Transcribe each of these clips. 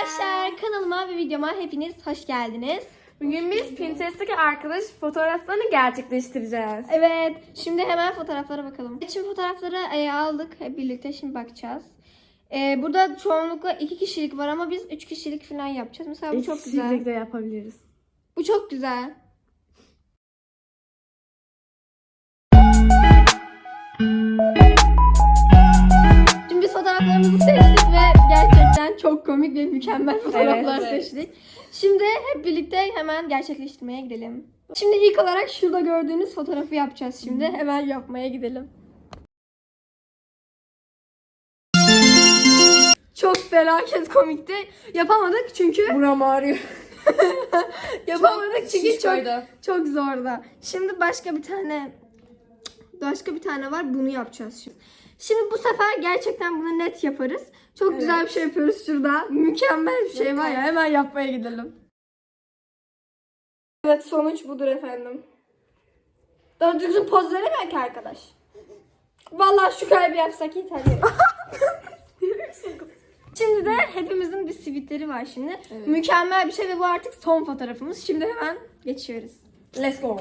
Arkadaşlar kanalıma ve videoma hepiniz hoş geldiniz. Bugün biz Pinterest'teki arkadaş fotoğraflarını gerçekleştireceğiz. Evet şimdi hemen fotoğraflara bakalım. Şimdi fotoğrafları e, aldık hep birlikte şimdi bakacağız. E, burada çoğunlukla iki kişilik var ama biz üç kişilik falan yapacağız. Mesela bu çok güzel. Birlikte yapabiliriz. Bu çok güzel. Şimdi biz fotoğraflarımızı seçtik gerçekten çok komik ve mükemmel fotoğraflar Evet. seçtik. Şimdi hep birlikte hemen gerçekleştirmeye gidelim. Şimdi ilk olarak şurada gördüğünüz fotoğrafı yapacağız şimdi. Hemen yapmaya gidelim. Çok felaket komikti. Yapamadık çünkü Buram ağrıyor. yapamadık çünkü çok çok zor da. Şimdi başka bir tane başka bir tane var. Bunu yapacağız şimdi. Şimdi bu sefer gerçekten bunu net yaparız. Çok Evet. güzel bir şey yapıyoruz şurada. Mükemmel bir şey var ya. Hemen yapmaya gidelim. Evet sonuç budur efendim. Doğru düzgün poz ki arkadaş. Vallahi şu kalbi yapsak yeter. Şimdi de hepimizin bir sivitleri var şimdi. Evet. Mükemmel bir şey ve bu artık son fotoğrafımız. Şimdi hemen geçiyoruz. Let's go.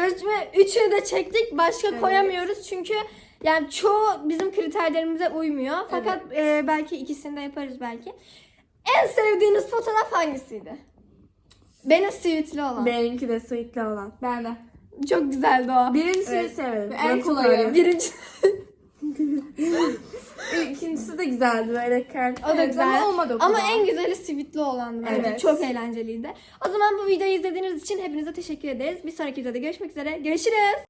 Evet şimdi üçünü de çektik. Başka Evet. koyamıyoruz çünkü yani çoğu bizim kriterlerimize uymuyor. Fakat e, belki ikisini de yaparız belki. En sevdiğiniz fotoğraf hangisiydi? Benim sivitli olan. Benimki de sweetli olan. Ben de. Çok güzeldi o. Birincisini Evet. severim. En kolayı. Birinci. De güzeldi böyle kart. O da güzel. ama olmadı o Ama kadar. en güzeli sivitli olandı bence. Evet. Çok eğlenceliydi. O zaman bu videoyu izlediğiniz için hepinize teşekkür ederiz. Bir sonraki videoda görüşmek üzere. Görüşürüz.